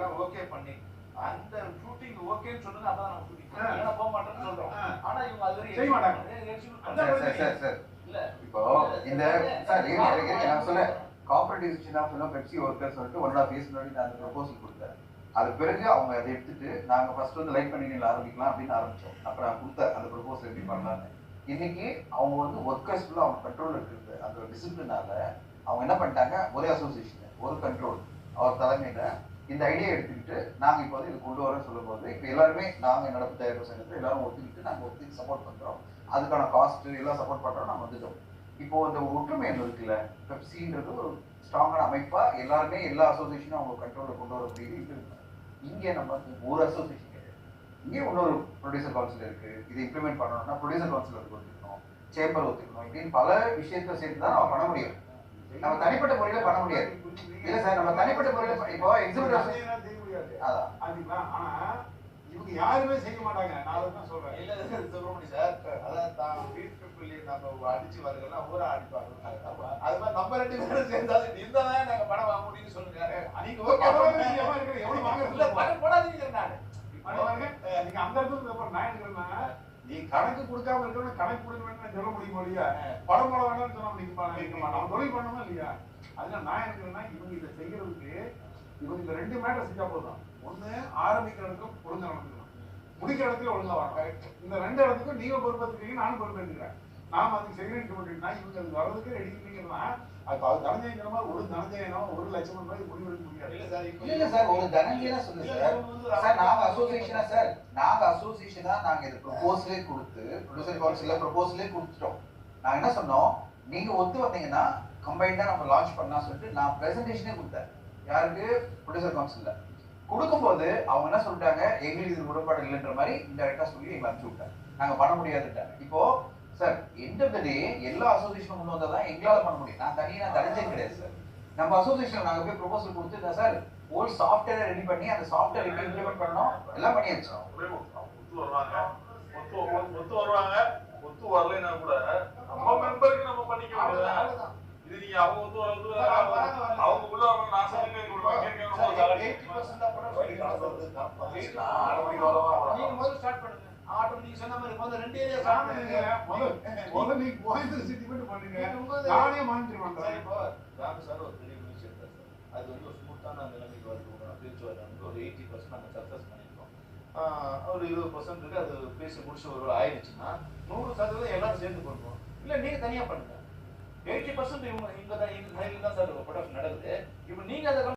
எல்லாம் ஓகே பண்ணி அந்த ஷூட்டிங் ஓகேன்னு சொன்னது அப்பதான் நம்ம ஷூட்டிங். ஏன்னா போக மாட்டேன்னு சொல்றோம். ஆனா இவங்க அது செய்ய மாட்டாங்க. சார் சார் சார் இல்ல இப்போ இந்த சார் நான் சொல்ல cooperative institute of film FEFSI worker சொல்லிட்டு ஒன் ஆஃப் இயர்ஸ் முன்னாடி நான் அந்த ப்ரொபோசல் கொடுத்தேன் அது பிறகு அவங்க அதை எடுத்துட்டு நாங்க ஃபர்ஸ்ட் வந்து லைட் பண்ணி ஆரம்பிக்கலாம் அப்படின்னு ஆரம்பிச்சோம் அப்ப நான் கொடுத்தேன் அந்த ப்ரொபோசல் எப்படி பண்ணலாம்னு இன்னைக்கு அவங்க வந்து ஒர்க்கர்ஸ் ஃபுல்லாக அவங்க கண்ட்ரோல் இருக்கிறது அந்த டிசிப்ளினால அவங்க என்ன பண்ணிட்டாங்க ஒரே அசோசியேஷன் ஒரு கண்ட்ரோல் அவர் தலைமையில இந்த ஐடியா எடுத்துக்கிட்டு நாங்கள் இப்போ வந்து இது கொண்டு வர சொல்லும்போது இப்போ எல்லாருமே நாங்கள் நடப்பு தயாரிப்பு சங்கத்தில் எல்லாரும் ஒத்துக்கிட்டு நாங்கள் ஒத்துக்கு சப்போர்ட் பண்ணுறோம் அதுக்கான காஸ்ட் எல்லாம் சப்போர்ட் பண்ணுறோம் நாங்கள் வந்துட்டோம். இப்போ இந்த ஒற்றுமை என்ன இருக்குல்ல பெப்சின்றது ஒரு ஸ்ட்ராங்கான அமைப்பாக எல்லாருமே எல்லா அசோசியேஷனும் அவங்க கண்ட்ரோலில் கொண்டு வர முடியுது இது இருக்கு. நம்ம வந்து ஒரு அசோசியேஷன் கிடையாது. இங்கே இன்னொரு ப்ரொடியூசர் கவுன்சில் இருக்குது இதை இம்ப்ளிமெண்ட் பண்ணணும்னா ப்ரொடியூசர் கவுன்சில் ஒத்துக்கணும் சேம்பர் ஒத்துக்கணும் இப்படின்னு பல விஷயத்தை சேர்த்து தான் நம்ம பண்ண முடியும். நம்ம தனிப்பட்ட முறையில பண்ண முடியாது. இல்ல சார் நம்ம தனிப்பட்ட முறையில இப்போ எக்ஸிபிட் செய்யலாம், செய்ய முடியாது அதான் ஆனா இவங்க யாருமே செய்ய மாட்டாங்க. நான் தான் சொல்றேன். இல்ல சுப்பிரமணியம் சார் அதான் தான் பீப்புள் நம்ம அடிச்சு வருகிறோம்னா ஊரா அடிப்பாங்க. அது மாதிரி நம்ம ரெண்டு பேரும் சேர்ந்தாலும் இருந்தாதான் நாங்க படம் வாங்க முடியும்னு சொல்லுங்க. நீங்க ஓகே எவ்வளவு வாங்குறது? இல்ல படம் போடாதீங்க நானு. நீங்க அந்த இடத்துல நான் இருக்கிறேன்னா நீ கணக்கு கொடுக்காம இருக்கணும் கணக்கு கொடுக்க வேண்டாம் சொல்ல முடியுமா இல்லையா? படம் போட வேண்டாம்னு இருக்க மாட்டோம் நம்ம தொழில் பண்ணணுமா இல்லையா? அதனால நான் இருக்கிறேன்னா இவங்க இதை செய்யறதுக்கு இவங்க இந்த ரெண்டு மேட்டர் செஞ்சா போதும். ஒண்ணு ஆரம்பிக்கிற இடத்துல ஒழுங்கா நடந்துக்கணும். முடிக்கிற இடத்துல ஒழுங்கா வரணும். இந்த ரெண்டு இடத்துக்கும் நீங்க பொறுப்பேற்றுக்கீங்க நானும் பொறுப்பேற்றுக்கிறேன் நாம அதுக்கு செய்யணும்னு சொல்லிட்டுனா இவங்க அது வர்றதுக்கு ரெடி பண்ணீங்கன்னா அது அது தனஞ்சயங்கிற மாதிரி ஒரு தனஞ்சயனம் ஒரு லட்சம் ரூபாய் முடிவெடுக்க முடியாது. இல்ல சார் இல்ல இல்ல சார் ஒரு தனஞ்சயனா சொல்லுங்க சார். சார் நாங்க அசோசியேஷனா சார் நாங்க அசோசியேஷனா நாங்க இது ப்ரொபோசலே கொடுத்து ப்ரொடியூசர் கவுன்சில்ல ப்ரொபோசலே கொடுத்துட்டோம். நாங்க என்ன சொன்னோம்? நீங்க ஒத்து வந்தீங்கன்னா கம்பைண்டா நம்ம லான்ச் பண்ணலாம் சொல்லிட்டு நான் பிரசன்டேஷனே கொடுத்தேன். யாருக்கு? ப்ரொடியூசர் கவுன்சில்ல கொடுக்கும்போது அவங்க என்ன சொல்லிட்டாங்க? எங்களுக்கு இது உடன்பாடு இல்லைன்ற மாதிரி இன்டெரக்டா சொல்லி எங்களை அனுப்பிச்சு விட்டாங்க. நாங்க பண்ண முடியாதுட்டாங்க இப்போ sir end of the day எல்லா அசோசியேஷனும் கொண்டு வந்தா தான் எங்களால பண்ண முடியும். நான் தனியா தனிச்சே கிடையாது சார். நம்ம அசோசியேஷன் நாங்க போய் ப்ரொபோசல் கொடுத்து சார் ஓல் சாஃப்ட்வேரை ரெடி பண்ணி அந்த சாஃப்ட்வேர் எப்படி இம்ப்ளிமெண்ட் பண்ணோம் எல்லாம் பண்ணியாச்சு. ஒத்து வருவாங்க ஒத்து ஒத்து- வருவாங்க ஒத்து வரலைன்னா கூட நம்ம மெம்பருக்கு நம்ம பண்ணிக்க வேண்டியதுதான் இது நீங்க அவங்க ஒத்து வர- அவங்க- உள்ள வரணும் நான் சொல்லுங்க இங்க உள்ள சொன்ன மாதிரி முதல்ல ரெண்டு ஏரியா ஸ்டார்ட் பண்ணுங்க முதல்ல முதல்ல நீ கோயம்புத்தூர் சிட்டி மட்டும் பண்ணுங்க. உங்க- நானே மானிட்டர் சார், பண்றேன் இப்போ ராமு சார் ஒரு பெரிய விஷயம் சார். அது வந்து ஒரு ஸ்மூத்தான நிலைமைக்கு வருது. பேச்சுவார்த்தை வந்து ஒரு எயிட்டி பர்சன்ட் நம்ம சக்ஸஸ் பண்ணியிருக்கோம். ஆஹ் ஒரு இருபது பர்சன்ட் அது பேசி முடிச்சு ஒரு ஆயிடுச்சுன்னா நூறு சதவீதம் எல்லாரும் சேர்ந்து பண்ணுவோம். இல்லை நீங்க தனியா பண்ணுங்க. எயிட்டி பர்சன்ட் இவங்க இங்க தான் இந்த சைடில் தான் சார் ப்ரொடக்ஷன் நடக்குது. இப்போ நீங்க அதை